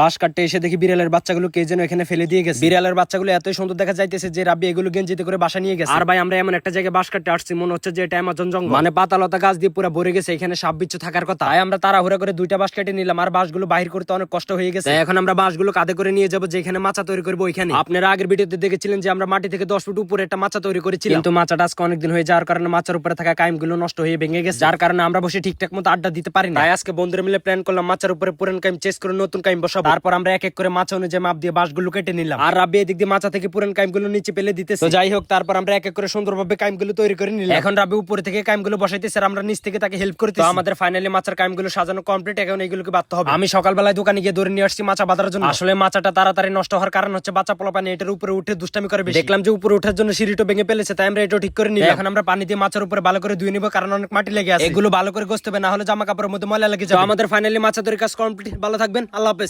বাঁশ কাটতে এসে দেখি বিড়ালের বাচ্চাগুলো কে যেন এখানে ফেলে দিয়ে গেছে। বিড়ালের বাচ্চাগুলো এতই সুন্দর দেখা যাইতেছে যে রাব্বি এগুলো গেঞ্জিতে করে বাসা নিয়ে গেছে। আর ভাই আমরা এমন একটা জায়গায় বাঁশ কাটতে আসছি মনে হচ্ছে যে এটা অ্যামাজন জঙ্গল। মানে পাতালতা গাছ দিয়ে পুরো ভরে গেছে এখানে সাপ বিচ্ছু থাকার কথা। তাই আমরা তাড়াহুড়া করে দুইটা বাঁশ কেটে নিলাম আর বাঁশগুলো বাহির করতে অনেক কষ্ট হয়ে গেছে। এখন আমরা বাঁশগুলো কাঁধে করে নিয়ে যাব যেখানে মাচা তৈরি করব ওইখানে। আপনারা আগের ভিডিওতে দেখেছিলেন যে আমরা মাটি থেকে দশ ফুট উপরে একটা মাচা তৈরি করেছিলাম। কিন্তু মাচাটা আজকে অনেকদিন হয়ে যাওয়ার কারণে মাচার উপরে থাকা কাইমগুলো নষ্ট হয়ে ভেঙে গেছে। যার কারণে আমরা বসে ঠিকঠাক মতো আড্ডা দিতে পারি না। আজকে বন্ধুরা মিলে প্ল্যান করলাম মাচার উপরে পুরান কাইম চেস করে নতুন কাইম বসাবো। তারপর আমরা এক এক করে মাচা অনুযায়ী মাপ দিয়ে বাঁশগুলো কেটে নিলাম। আর রাব্বি এদিক দিয়ে মাচা থেকে পুরান কাইমগুলো নিচে পেলে দিতেছে। তো যাই হোক তারপর আমরা এক এক করে সুন্দরভাবে কাইমগুলো তৈরি করে নিলাম। এখন রাব্বি উপরে থেকে কাইমগুলো বসাইতেছে আর আমরা নিচ থেকে তাকে হেল্প করতে আমাদের ফাইনালি মাচার কাইমগুলো সাজানো কমপ্লিট এখন এইগুলোকে বাঁধতে হবে। আমি সকালবেলায় দোকানে গিয়ে ধরে নিয়ে আসছি মাচা বাঁধার জন্য। আসলে মাচাটা তাড়াতাড়ি নষ্ট হওয়ার কারণ হচ্ছে বাচ্চা পোলা পানি এটার উপরে উঠে দুষ্টামি করে দেখলাম যে উপরে ওঠার জন্য সিঁড়িটা ভেঙে ফেলেছে তাই আমরা এটা ঠিক করে নিলাম। এখন আমরা পানি দিয়ে মাছের উপরে ভালো করে ধুয়ে নিবো কারণ অনেক মাটি লেগে আছে। এগুলো ভালো করে গোসতে হবে না হলে জামা কাপড়ের মধ্যে ময়লা লেগে যাবে। আমাদের ফাইনালি মাছা তৈরি কাজ কমপ্লিট ভালো থাকবেন আল্লাহ হাফেজ।